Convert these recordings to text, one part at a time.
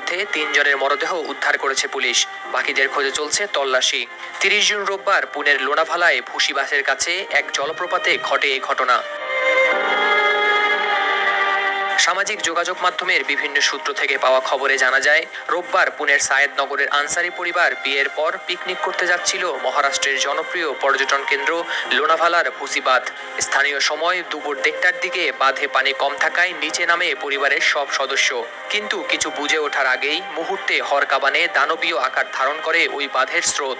মধ্যে তিনজনের মরদেহ উদ্ধার করেছে পুলিশ। বাকিদের খোঁজে চলছে তল্লাশি। তিরিশ জুন রোববার পুনের লোনাভালায় ভুসিবাসের কাছে এক জলপ্রপাতে ঘটে এই ঘটনা। সামাজিক যোগাযোগ মাধ্যমের বিভিন্ন সূত্র থেকে পাওয়া খবরে জানা যায়, রোববার পুনের সায়েদনগরের আনসারি পরিবার বিয়ের পর পিকনিক করতে যাচ্ছিল মহারাষ্ট্রের জনপ্রিয় পর্যটন কেন্দ্র লোনাভালার ভুসিবাঁধ। স্থানীয় সময় দুপুর দেড়টার দিকে বাঁধে পানি কম থাকায় নিচে নামে পরিবারের সব সদস্য। কিন্তু কিছু বুঝে ওঠার আগেই মুহূর্তে হরকাবানে দানবীয় আকার ধারণ করে ওই বাঁধের স্রোত।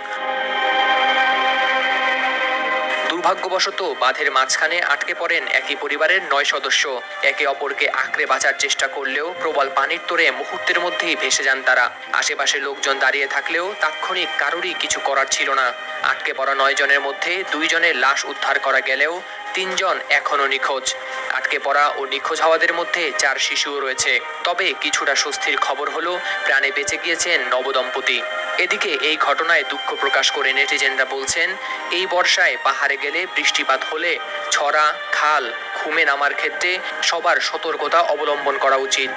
দুর্ভাগ্যবশত বাঁধের মাঝখানে আটকে পড়েন একই পরিবারের নয় সদস্য। একে অপরকে আঁকড়ে বাঁচার চেষ্টা করলেও প্রবল পানির তোরে মুহূর্তের মধ্যেই ভেসে যান তারা। আশেপাশে লোকজন দাঁড়িয়ে থাকলেও তাৎক্ষণিক কারোরই কিছু করার ছিল না। আটকে পড়া নয় জনের মধ্যে দুইজনের লাশ উদ্ধার করা গেলেও তিনজন এখনও নিখোঁজ। আটকে পড়া ও নিখোঁজ হওয়াদের মধ্যে চার শিশুও রয়েছে। তবে কিছুটা স্বস্তির খবর হলো, প্রাণে বেঁচে গিয়েছেন নবদম্পতি। এদিকে এই ঘটনায় দুঃখ প্রকাশ করে নেটিজেনরা বলছেন, এই বর্ষায় পাহাড়ে গেলে বৃষ্টিপাত হলে ছড়া, খাল খুমে নামার ক্ষেত্রে সবার সতর্কতা অবলম্বন করা উচিত।